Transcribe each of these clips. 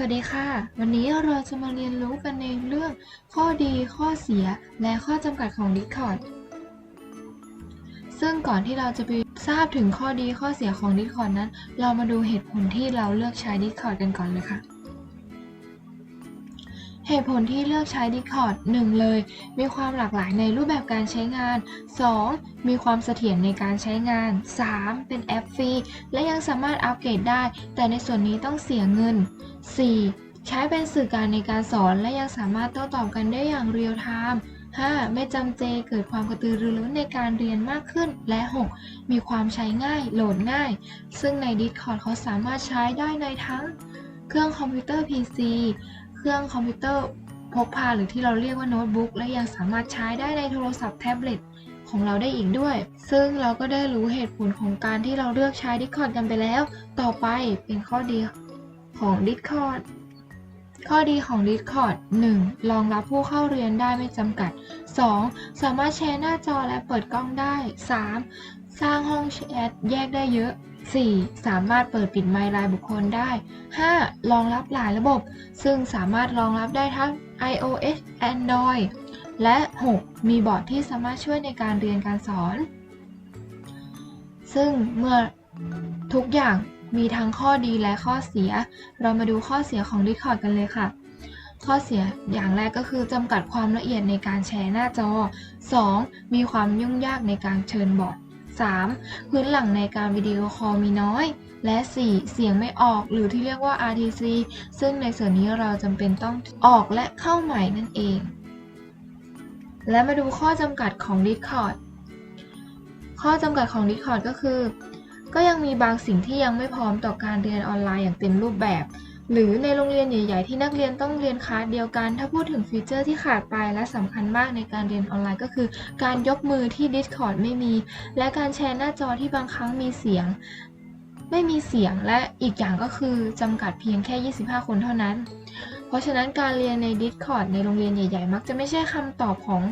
สวัสดีค่ะ วันนี้เราจะมาเรียนรู้กันในเรื่องข้อดีข้อเสียและข้อจำกัดของ Discord ซึ่งก่อนที่เราจะไปทราบถึงข้อดีข้อเสียของ Discord นั้น เรามาดูเหตุผลที่เราเลือกใช้ Discord กันก่อนเลยค่ะ เหตุผลที่เลือกใช้ Discord 1 เลย มีความหลากหลายในรูปแบบการใช้งาน 2. มีความเสถียรในการใช้งาน 3. เป็นแอปฟรี และยังสามารถอัปเกรดได้ แต่ในส่วนนี้ต้องเสียเงิน 4. ใช้เป็นสื่อการในการสอนและยังสามารถโต้ตอบกันได้อย่างเรียลไทม์ 5. ไม่จำเจเกิดความกระตือรือร้นในการเรียนมากขึ้น และ 6. มีความใช้ง่ายโหลดง่าย ซึ่งใน Discord เขาสามารถใช้ได้ในทั้งเครื่องคอมพิวเตอร์ PC เครื่องคอมพิวเตอร์พกพาหรือที่เราเรียกว่าโน้ตบุ๊กและยังสามารถใช้ได้ในโทรศัพท์แท็บเล็ตของเราได้อีกด้วย ซึ่งเราก็ได้รู้เหตุผลของการที่เราเลือกใช้ Discord กันไปแล้ว ต่อไปเป็นข้อดีของ Discord ข้อดีของ Discord 1. รองรับผู้เข้าเรียนได้ไม่จำกัด 2. สามารถแชร์หน้าจอและเปิดกล้องได้ 3. สร้างห้องแชทแยกได้เยอะ 4. สามารถเปิดปิดไมค์รายบุคคลได้ 5. รองรับหลายระบบ ซึ่งสามารถรองรับได้ทั้ง iOS Android และ 6. มีบอร์ดที่สามารถช่วยในการเรียนการสอน ซึ่งเมื่อทุกอย่างมีทั้งข้อดีและข้อเสีย เรามาดูข้อเสียของ Discord กันเลยค่ะ ข้อเสียอย่างแรกก็คือจำกัดความละเอียดในการแชร์หน้าจอ 2. มีความยุ่งยากในการเชิญบอร์ด 3. พื้นหลังในการวิดีโอคอลมีน้อย และ 4. เสียงไม่ออกหรือที่เรียกว่า RTC ซึ่งในส่วนนี้เราจำเป็นต้องออกและเข้าใหม่นั่นเอง และมาดูข้อจำกัดของ Discord ข้อจำกัดของ Discord ก็คือ ก็ยังมีบางสิ่งที่ยังไม่พร้อมต่อการเรียนออนไลน์อย่างเต็มรูปแบบ หรือในโรงเรียนใหญ่ๆ ที่นักเรียนต้องเรียนคลาสเดียวกัน ถ้าพูดถึงฟีเจอร์ที่ขาดไปและสำคัญมากในการเรียนออนไลน์ก็คือ การยกมือที่ Discord ไม่มี และการแชร์หน้าจอที่บางครั้งมีเสียง ไม่มีเสียงและอีกอย่างก็คือจำกัดเพียงแค่ 25 คนเท่านั้น เพราะฉะนั้นการเรียนใน Discord ในโรงเรียนใหญ่ ๆ มักจะไม่ใช่คำตอบของ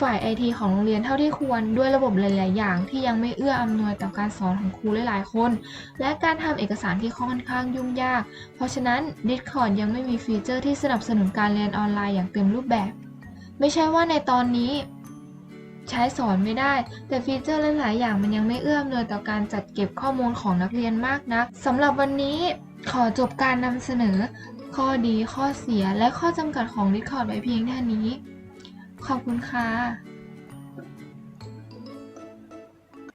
ฝ่าย IT ของโรงเรียนเท่าที่ควรด้วยระบบหลาย ๆ อย่าง ที่ยังไม่เอื้ออำนวยต่อการสอนของครูหลาย ๆ คน และการทำเอกสารที่ค่อนข้างยุ่งยาก เพราะฉะนั้น Discord ยังไม่มีฟีเจอร์ที่สนับสนุนการเรียนออนไลน์อย่างเต็มรูปแบบ ไม่ใช่ว่าในตอนนี้ใช้สอนไม่ได้ แต่ฟีเจอร์หลาย ๆ อย่างมันยังไม่เอื้ออำนวยต่อการจัดเก็บข้อมูลของนักเรียนมากนักสำหรับวันนี้ขอจบการนำเสนอ ข้อดีข้อเสียและข้อจำกัดของ Discord ไว้เพียงเท่านี้ ขอบคุณค่ะ